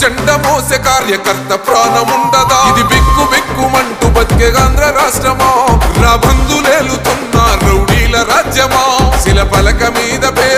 జెండ మోసే కార్యకర్త ప్రాణం ఉండదా ఇది బిక్కు బిక్కుమంటూ బతికే ఆంధ్ర రాష్ట్రమా? నా బంధులేలుతున్న రౌడీల రాజ్యమా? శిల పలక మీద పేరు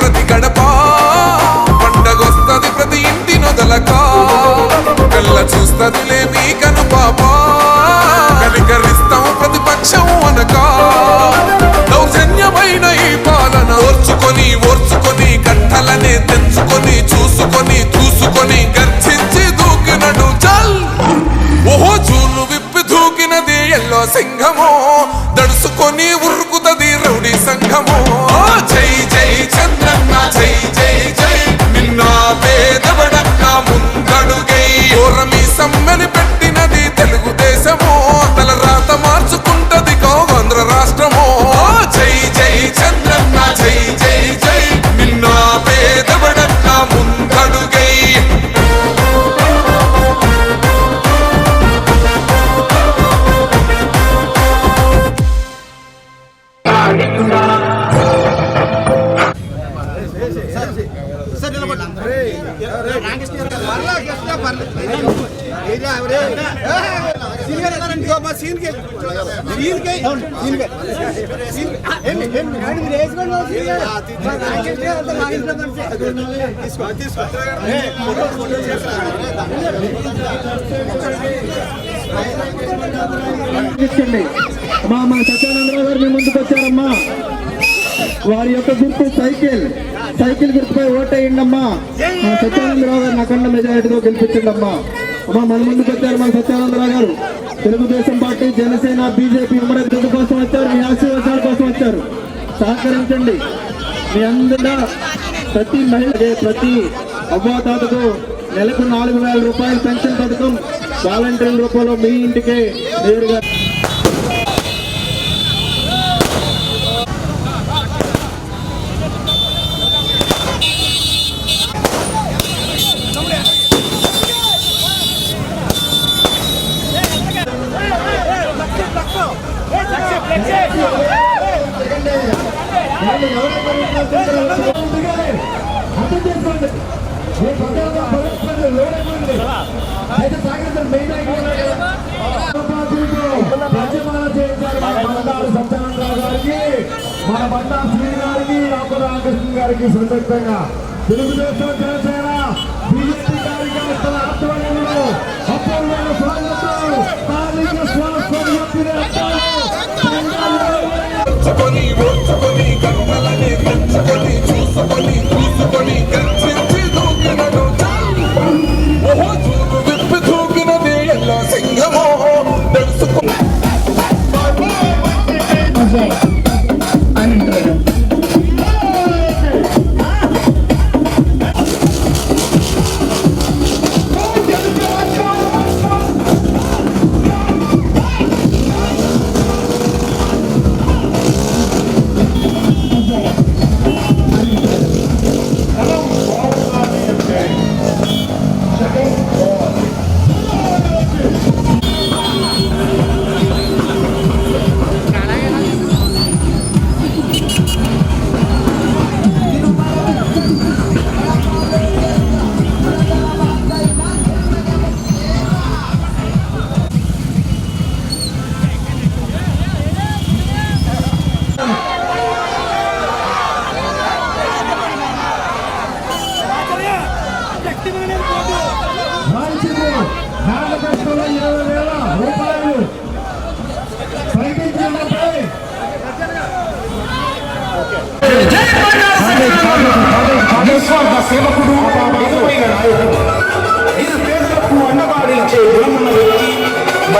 ఇచ్చండి మా సత్యానందరావు గారు మీ ముందుకు వచ్చారమ్మా. వారి యొక్క గుర్తు సైకిల్ సైకిల్ గుర్తుపై ఓటేయండమ్మా మా సత్యానందరావు నా అఖండ మెజారిటీతో గెలిపించిండమ్మా. అమ్మా మన ముందు వచ్చారు మన సత్యానందరావు గారు. తెలుగుదేశం పార్టీ జనసేన బీజేపీ ఉమ్మడి కోసం వచ్చారు మీ ఆశీర్వాదాల కోసం వచ్చారు. సహకరించండి. మీ అందరూ ప్రతి మహిళ ప్రతి అవ్వతాతకు నెలకు నాలుగు వేల రూపాయల పెన్షన్ పథకం వాలంటీర్ల రూపంలో మీ ఇంటికే నేరుగా మన బండా శ్రీ గారికి రామరామకృష్ణ గారికి సందర్భంగా తెలుగుదేశం జనసేన బీజేపీ కార్యకర్తల ఆధ్వర్యంలో అపూర్వమైన స్వాగతం స్థానిక స్వాస్థ్యం ఓర్చుకొని గంటలని గంచుకొని నిస్వార్థ సేవకుడు పేదలకు అన్నదారించే గుణమున్న